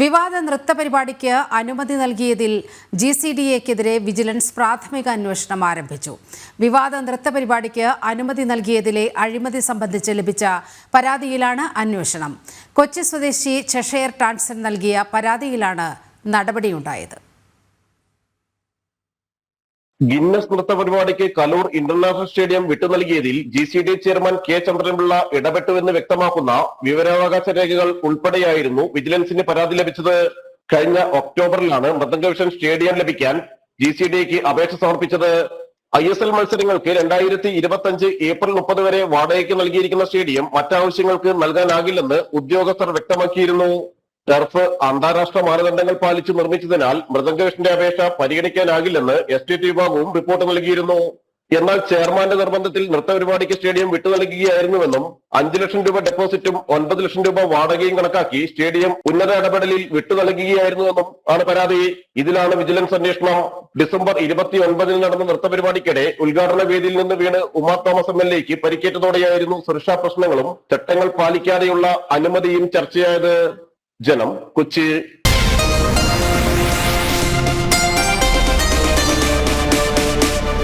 വിവാദ നൃത്ത പരിപാടിക്ക് അനുമതി നൽകിയതിൽ ജി സി ഡി എക്കെതിരെ വിജിലൻസ് പ്രാഥമിക അന്വേഷണം ആരംഭിച്ചു. വിവാദ നൃത്ത പരിപാടിക്ക് അനുമതി നൽകിയതിലെ അഴിമതി സംബന്ധിച്ച് ലഭിച്ച പരാതിയിലാണ് അന്വേഷണം. കൊച്ചി സ്വദേശി ചെഷയർ ടാൻസൺ നൽകിയ പരാതിയിലാണ് നടപടിയുണ്ടായത്. ഗിന്നസ് നൃത്ത പരിപാടിക്ക് കലൂർ ഇന്റർനാഷണൽ സ്റ്റേഡിയം വിട്ടു നൽകിയതിൽ G C D chairman K Chandran Pillai ഇടപെട്ടുവെന്ന് വ്യക്തമാക്കുന്ന വിവരാവകാശ രേഖകൾ ഉൾപ്പെടെയായിരുന്നു വിജിലൻസിന് പരാതി ലഭിച്ചത്. കഴിഞ്ഞ ഒക്ടോബറിലാണ് മൃദംഗവിഷൻ സ്റ്റേഡിയം ലഭിക്കാൻ ജി സി ഡിക്ക് അപേക്ഷ സമർപ്പിച്ചത്. ഐ എസ് എൽ മത്സരങ്ങൾക്ക് രണ്ടായിരത്തി ഇരുപത്തി അഞ്ച് ഏപ്രിൽ മുപ്പത് വരെ വാടകയ്ക്ക് നൽകിയിരിക്കുന്ന സ്റ്റേഡിയം മറ്റാവശ്യങ്ങൾക്ക് നൽകാനാകില്ലെന്ന് ഉദ്യോഗസ്ഥർ വ്യക്തമാക്കിയിരുന്നു. ടർഫ് അന്താരാഷ്ട്ര മാനദണ്ഡങ്ങൾ പാലിച്ച് നിർമ്മിച്ചതിനാൽ മൃദംഗവിഷന്റെ അപേക്ഷ പരിഗണിക്കാനാകില്ലെന്ന് എസ് ടി ടി വിഭാഗവും റിപ്പോർട്ട് നൽകിയിരുന്നു. എന്നാൽ ചെയർമാന്റെ നിർബന്ധത്തിൽ നൃത്ത പരിപാടിക്ക് സ്റ്റേഡിയം വിട്ടു നൽകുകയായിരുന്നുവെന്നും അഞ്ചു ലക്ഷം രൂപ ഡെപ്പോസിറ്റും ഒൻപത് ലക്ഷം രൂപ വാടകയും കണക്കാക്കി സ്റ്റേഡിയം ഉന്നത ഇടപെടലിൽ വിട്ടു നൽകുകയായിരുന്നുവെന്നും ആണ് പരാതി. ഇതിലാണ് വിജിലൻസ് അന്വേഷണം. ഡിസംബർ ഇരുപത്തി ഒൻപതിന് നടന്ന നൃത്ത പരിപാടിക്കിടെ ഉദ്ഘാടന വേദിയിൽ നിന്ന് വീണ് ഉമാ തോമസ് എം എൽ എക്ക് പരിക്കേറ്റതോടെയായിരുന്നു സുരക്ഷാ പ്രശ്നങ്ങളും ചട്ടങ്ങൾ പാലിക്കാതെയുള്ള അനുമതിയും ചർച്ചയായത്. ജനം കൊച്ചി